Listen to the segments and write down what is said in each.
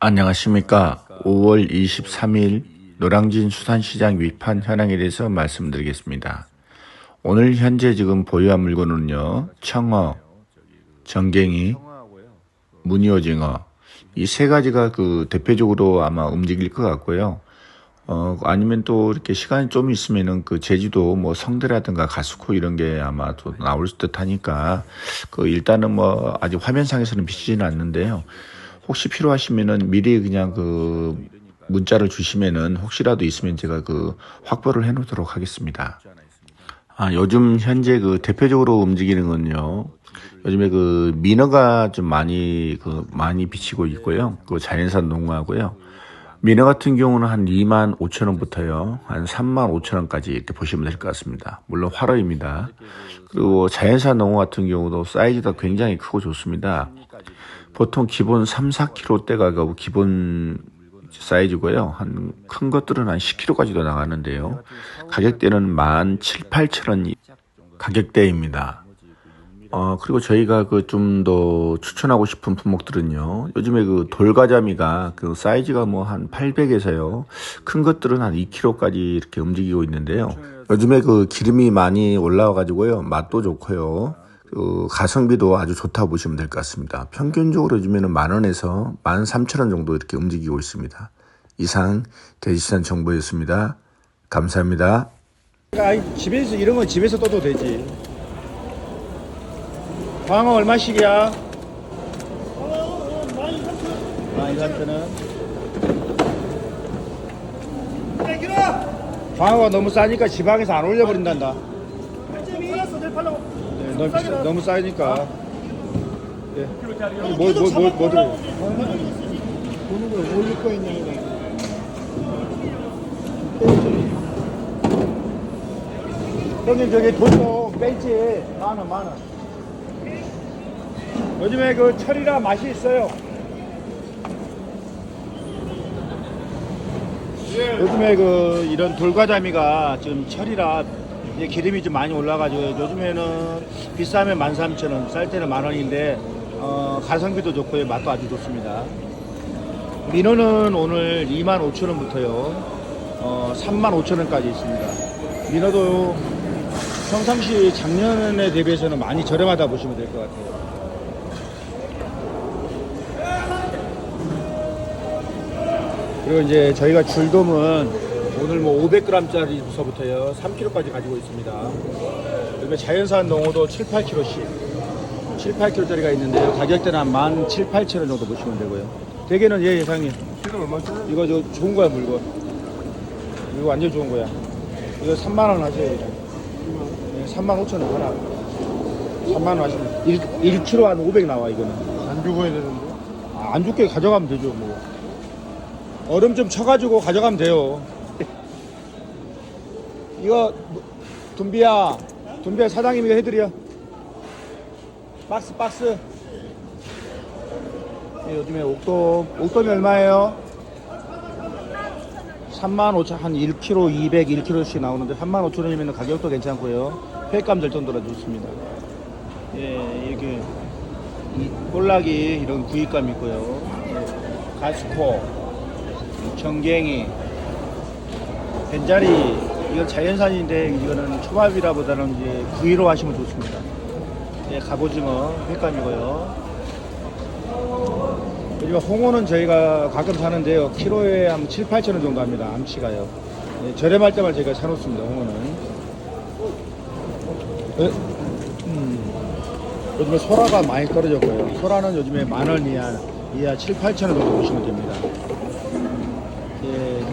안녕하십니까. 5월 23일 노량진 수산시장 위판 현황에 대해서 말씀드리겠습니다. 오늘 현재 지금 보유한 물건은요, 청어, 정갱이, 무늬오징어, 이 세 가지가 그 대표적으로 아마 움직일 것 같고요. 어, 아니면 또 이렇게 시간이 좀 있으면은 그 제주도 뭐 성대라든가 가스코 이런 게 아마 또 나올 듯 하니까 그 일단은 뭐 아직 화면상에서는 비치지는 않는데요. 혹시 필요하시면은 미리 그냥 그 문자를 주시면은 혹시라도 있으면 제가 그 확보를 해 놓도록 하겠습니다. 아, 요즘 현재 그 대표적으로 움직이는 건요. 요즘에 그 민어가 좀 많이 그 많이 비치고 있고요. 그 자연산 농어하고요. 민어 같은 경우는 한 2만 5천 원부터요. 한 3만 5천 원까지 이렇게 보시면 될 것 같습니다. 물론 활어입니다. 그리고 자연산 농어 같은 경우도 사이즈가 굉장히 크고 좋습니다. 보통 기본 3, 4kg대가 그 기본 사이즈고요. 한 큰 것들은 한 10kg까지도 나가는데요. 가격대는 1만 7, 8천 원 가격대입니다. 어, 그리고 저희가 그 좀 더 추천하고 싶은 품목들은요. 요즘에 그 돌가자미가 그 사이즈가 뭐 한 800에서요. 큰 것들은 한 2kg까지 이렇게 움직이고 있는데요. 요즘에 그 기름이 많이 올라와 가지고요. 맛도 좋고요. 그 가성비도 아주 좋다고 보시면 될 것 같습니다. 평균적으로 요즘에는 만 원에서 만 삼천 원 정도 이렇게 움직이고 있습니다. 이상 대지산 정보였습니다. 감사합니다. 아이, 집에서 이런 건 집에서 떠도 되지. 광어 얼마씩이야? 많이 삼천원. 광어가 너무 싸니까 지방에서 안 올려버린단다. 네, 너무, 비싸, 너무 싸니까. 네. 뭐, 뭐, 뭐, 뭐 들어요? 보는 걸 올릴 거 있냐 이거. 형님 저기 돈좀 뺄지 만원 만 원. 요즘에 그 철이라 맛이 있어요. 요즘에 그 이런 돌가자미가 지금 철이라 이제 기름이 좀 많이 올라가지고 요즘에는 비싸면 13,000원 쌀 때는 만 원인데 어, 가성비도 좋고요 맛도 아주 좋습니다. 민어는 오늘 25,000원부터요. 어, 35,000원까지 있습니다. 민어도 평상시 작년에 대비해서는 많이 저렴하다 보시면 될 것 같아요. 그리고 이제 저희가 줄돔은 오늘 뭐 500g짜리부터요 3kg까지 가지고 있습니다. 그리고 자연산 농어도 7, 8kg씩 7, 8kg짜리가 있는데요. 가격대는 한 1만 7, 8천 원 정도 보시면 되고요. 대게는 예 예상님 키로 얼마짜리? 이거 저 좋은 거야 물건. 이거 완전 좋은 거야. 이거 3만 원 하세요. 그냥. 네, 3만 5천 원 하나. 3만 원 하시면 1, 1kg 한 500 나와 이거는. 안 주고 해야 되는데. 아, 안 좋게 가져가면 되죠 뭐. 얼음 좀 쳐가지고 가져가면 돼요. 이거 뭐, 둠비야, 둠비야 사장님이 해드려. 박스 박스. 예, 요즘에 옥돔, 옥돔이 얼마예요? 3만 5천 한 1kg 200, 1kg씩 나오는데 3만 5천 원이면 가격도 괜찮고요. 횟감 될 정도로 좋습니다. 예, 이렇게 이 볼락이 이런 구이감 있고요. 예, 가스코, 청갱이, 벤자리 이건 자연산인데 이거는 초밥이라보다는 이제 구이로 하시면 좋습니다. 예, 갑오징어 횟감이고요. 그리고 홍어는 저희가 가끔 사는데요. 키로에 한 7, 8천 원 정도 합니다. 암치가요. 예, 저렴할 때만 저희가 사놓습니다. 홍어는. 예, 음, 요즘에 소라가 많이 떨어졌고요. 소라는 요즘에 만 원 이하, 이하 7, 8천 원 정도 보시면 됩니다.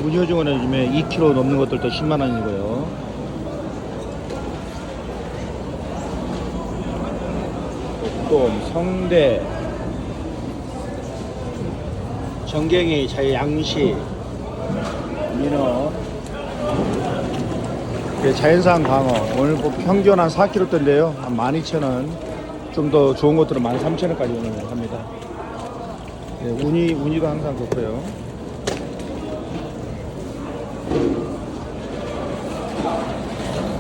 예, 무늬오징어는 요즘에 2kg 넘는 것들도 10만 원이고요. 옥돔, 성대, 정갱이, 자유 양시, 민어, 예, 자연산 광어. 오늘 뭐 평균 한 4kg대인데요. 한 12,000원. 좀 더 좋은 것들은 13,000원까지 오늘 합니다. 예, 운이, 운이도 항상 좋고요.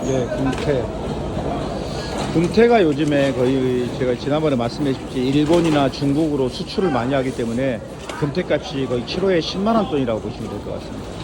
예, 금태. 금태가 요즘에 거의 제가 지난번에 주셨지 일본이나 중국으로 수출을 많이 하기 때문에 금태값이 거의 키로에 10만 원 돈이라고 보시면 될 것 같습니다.